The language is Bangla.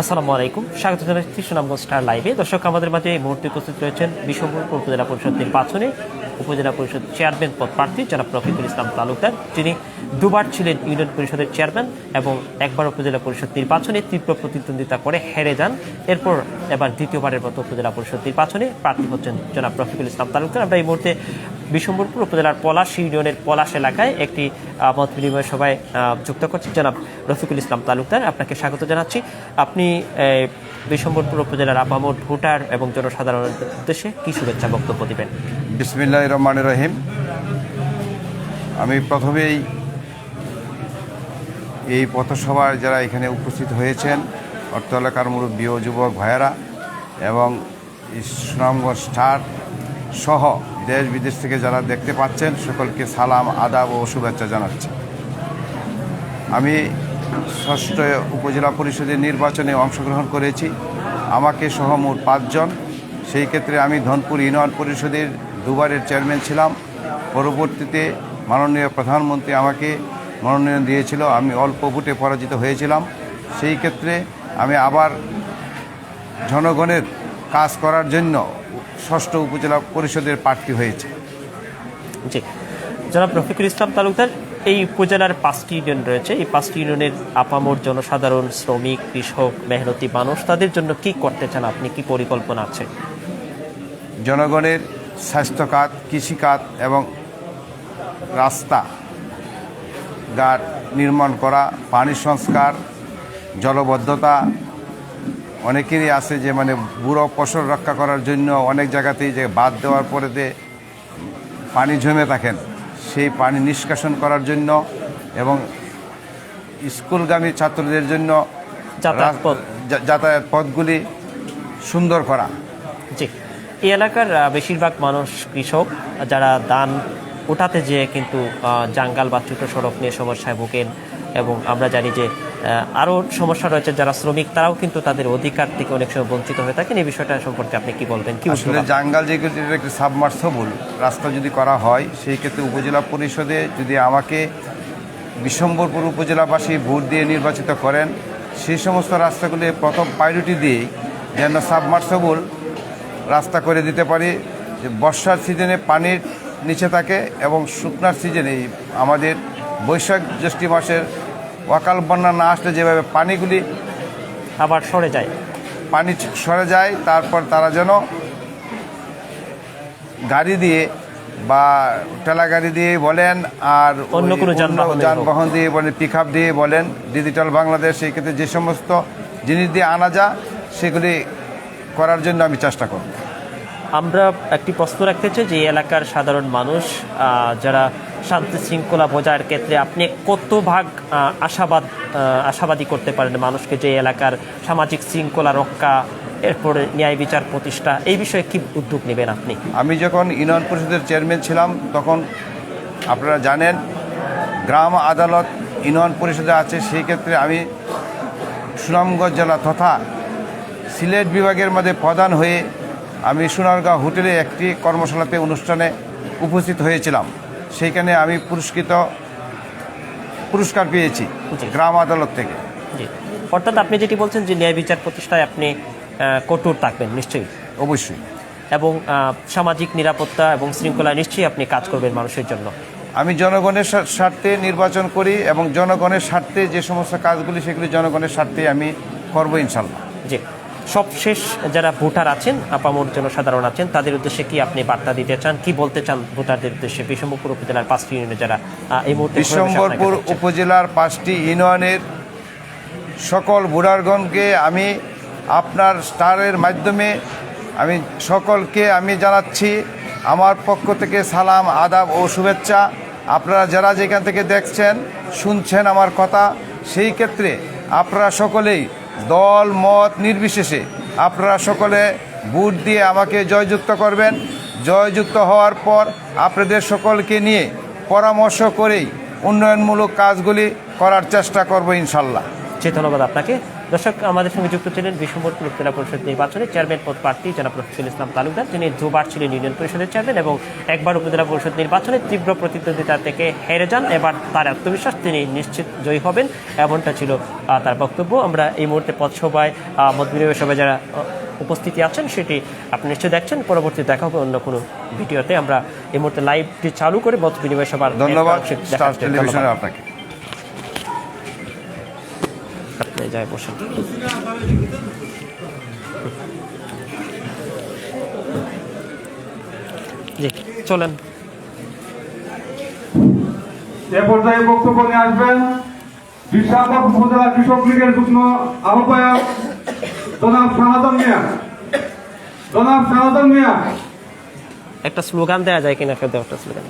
আসসালামু আলাইকুম। স্বাগত জানাচ্ছি সুনামগঞ্জ স্টার লাইভে। দর্শক, আমাদের মাঝে এই মুহূর্তে উপস্থিত রয়েছেন বিশ্বপুর উপজেলা পরিষদ নির্বাচনে উপজেলা পরিষদ চেয়ারম্যান পদ প্রার্থী জনাব রফিকুল ইসলাম তালুকদার। যিনি দুবার ছিলেন ইউনিয়ন পরিষদের চেয়ারম্যান এবং একবার উপজেলা পরিষদ নির্বাচনে তীব্র প্রতিদ্বন্দ্বিতা করে হেরে যান। এরপর এবার দ্বিতীয়বারের মতো উপজেলা পরিষদ নির্বাচনে প্রার্থী হচ্ছেন জনাব রফিকুল ইসলাম তালুকদার। আমরা এই মুহূর্তে বিশ্বম্বরপুর উপজেলার পলাশ ইউনিয়নের পলাশ এলাকায় একটি মত বিনিময় সভায় যুক্ত করছি। জনাব রফিকুল ইসলাম তালুকদার, আপনাকে স্বাগত জানাচ্ছি। আপনি বিশ্বম্বরপুর উপজেলার আপামর ভোটার এবং জনসাধারণের উদ্দেশ্যে কি শুভেচ্ছা বক্তব্য দিবেন? বিসমিল্লাহ রহমান রহিম। আমি প্রথমেই এই পথসভায় যারা এখানে উপস্থিত হয়েছেন, অর্থ এলাকার মুরব্বী যুবক ভাইয়েরা এবং সুনামগঞ্জ স্টার সহ দেশ বিদেশ থেকে যারা দেখতে পাচ্ছেন, সকলকে সালাম, আদাব ও শুভেচ্ছা জানাচ্ছি। আমি ষষ্ঠ উপজেলা পরিষদের নির্বাচনে অংশগ্রহণ করেছি। আমাকে সহ মোট পাঁচজন। সেই ক্ষেত্রে আমি ধনপুর ইউনিয়ন পরিষদের দুবারের চেয়ারম্যান ছিলাম। পরবর্তীতে মাননীয় প্রধানমন্ত্রী আমাকে মনোনয়ন দিয়েছিল। আমি অল্প ভোটে পরাজিত হয়েছিলাম। সেই ক্ষেত্রে আমি আবার জনগণের কাজ করার জন্য ষষ্ঠ উপজেলা পরিষদের প্রার্থী হয়েছে। জি। জনাব রফিকুল ইসলাম তালুকদার এই উপজেলার পাঁচটি ইউনিয়ন রয়েছে। এই পাঁচটি ইউনিয়নের আপামর জনসাধারণ শ্রমিক কৃষক মেহনতি মানুষ তাদের জন্য কি করতে চান আপনি কি পরিকল্পনা আছে? জনগণের স্বাস্থ্য খাত কৃষিখাত এবং রাস্তা ঘাট নির্মাণ করা পানি সংস্কার জলবদ্ধতা অনেকেরই আছে যে মানে বুড়ো ফসল রক্ষা করার জন্য অনেক জায়গাতেই যে বাদ দেওয়ার পরেতে পানি জমে থাকেন সেই পানি নিষ্কাশন করার জন্য এবং স্কুলগামী ছাত্রদের জন্য যাতায়াত পথগুলি সুন্দর করা। জি। এই এলাকার বেশিরভাগ মানুষ কৃষক যারা ধান ওঠাতে যেয়ে কিন্তু জাঙ্গাল বা ছোট সড়ক নিয়ে সমস্যায় ভোগেন এবং আমরা জানি যে আরও সমস্যা রয়েছে যারা শ্রমিক তারাও কিন্তু তাদের অধিকার থেকে অনেক সময় বঞ্চিত হয়ে থাকেন। এই বিষয়টা সম্পর্কে আপনি কি বলবেন? কি আসলে জাঙ্গাল যে একটি সাবমার্সেবল রাস্তা যদি করা হয় সেই ক্ষেত্রে উপজেলা পরিষদে যদি আমাকে বিশ্বম্বরপুর উপজেলাবাসী ভোট দিয়ে নির্বাচিত করেন সেই সমস্ত রাস্তাগুলি প্রথম প্রায়োরিটি দিয়েই যেন সাবমার্সেবল রাস্তা করে দিতে পারি। যে বর্ষার সিজনে পানির নিচে থাকে এবং শুকনার সিজনে আমাদের বৈশাখ জ্যৈষ্ঠ মাসের অকাল বন্যা না আসলে যেভাবে পানিগুলি আবার সরে যায়। পানি সরে যায় তারপর তারা যেন গাড়ি দিয়ে বা ঠেলা গাড়ি দিয়ে বলেন আর অন্য কোনো যানবাহন দিয়ে যানবাহন দিয়ে বলেন পিক দিয়ে বলেন ডিজিটাল বাংলাদেশ সেই ক্ষেত্রে যে সমস্ত জিনিস দিয়ে আনা যা সেগুলি করার জন্য আমি চেষ্টা করব। আমরা একটি প্রশ্ন রাখতে চাই যে এলাকার সাধারণ মানুষ যারা শান্তি শৃঙ্খলা বজায়ের ক্ষেত্রে আপনি কত ভাগ আশাবাদ আশাবাদী করতে পারেন মানুষকে যে এলাকার সামাজিক শৃঙ্খলা রক্ষা, এরপরে ন্যায় বিচার প্রতিষ্ঠা, এই বিষয়ে কি উদ্যোগ নেবেন আপনি? আমি যখন ইউনিয়ন পরিষদের চেয়ারম্যান ছিলাম, তখন আপনারা জানেন, গ্রাম আদালত ইউনিয়ন পরিষদে আছে, সেই ক্ষেত্রে আমি সুনামগঞ্জ জেলা তথা সিলেট বিভাগের মধ্যে প্রধান হয়ে আমি সোনারগাঁও হোটেলে একটি কর্মশালাতে, অনুষ্ঠানে উপস্থিত হয়েছিলাম। সেইখানে আমি পুরস্কৃত পুরস্কার পেয়েছি গ্রাম আদালত থেকে। জি। অর্থাৎ আপনি যেটি বলছেন যে ন্যায় বিচার প্রতিষ্ঠায় আপনি কঠোর থাকবেন নিশ্চয়ই? অবশ্যই। এবং সামাজিক নিরাপত্তা এবং শৃঙ্খলা নিশ্চয়ই আপনি কাজ করবেন মানুষের জন্য। আমি জনগণের স্বার্থে নির্বাচন করি এবং জনগণের স্বার্থে যে সমস্ত কাজগুলি সেগুলি জনগণের স্বার্থে আমি করব ইনশাল্লাহ। জি। সবশেষ যারা ভোটার আছেন আপামর জনসাধারণ আছেন তাদের উদ্দেশ্যে কি আপনি বার্তা দিতে চান? কি বলতে চান ভোটারদের উদ্দেশ্যে? বিষমপুর উপজেলার পাঁচটি ইউনিয়নে যারা এই মুহূর্তে বিশ্বম্বরপুর উপজেলার পাঁচটি ইউনিয়নের সকল ভোটারগণকে আমি আপনার স্টারের মাধ্যমে আমি সকলকে আমি জানাচ্ছি আমার পক্ষ থেকে সালাম আদাব ও শুভেচ্ছা। আপনারা যারা যেখান থেকে দেখছেন শুনছেন আমার কথা সেই ক্ষেত্রে আপনারা সকলেই দল, মত নির্বিশেষে আপনারা সকলে ভোট দিয়ে আমাকে জয়যুক্ত করবেন। জয়যুক্ত হওয়ার পর আপনাদের সকলকে নিয়ে পরামর্শ করেই উন্নয়নমূলক কাজগুলি করার চেষ্টা করব ইনশাল্লাহ। জি ধন্যবাদ আপনাকে। দর্শক আমাদের সঙ্গে যুক্ত ছিলেন বিশ্বমোটপুর উপজেলা পরিষদ নির্বাচনে চেয়ারম্যান পদ প্রার্থী জনাব রফিকুল ইসলাম তালুকদার। তিনি দুবার ছিলেন ইউনিয়ন পরিষদের চেয়ারম্যান এবং একবার উপজেলা পরিষদ নির্বাচনে তীব্র প্রতিদ্বন্দ্বিতা থেকে হেরে যান। এবার তার আত্মবিশ্বাস তিনি নিশ্চিত জয়ী হবেন এমনটা ছিল তার বক্তব্য। আমরা এই মুহূর্তে পথসভায় মত বিনিময় সভায় যারা উপস্থিতি আছেন সেটি আপনি নিশ্চয়ই দেখছেন। পরবর্তী দেখা হবে অন্য কোনো ভিডিওতে। আমরা এই মুহূর্তে লাইভটি চালু করে মত বিনিময় সভার ধন্যবাদ। আপনাকে। আপনি যাই বসেন। জি চলেন। এ পর্যায়ে বক্তব্য নিয়ে আসবেন বিশ্বাসক উপজেলা কৃষক লীগের যুগ্ম আহ্বায়ক জনাব সনাতন মিয়া। জনাব সনাতন মিয়া। একটা স্লোগান দেওয়া যায় কিনা একটা স্লোগান।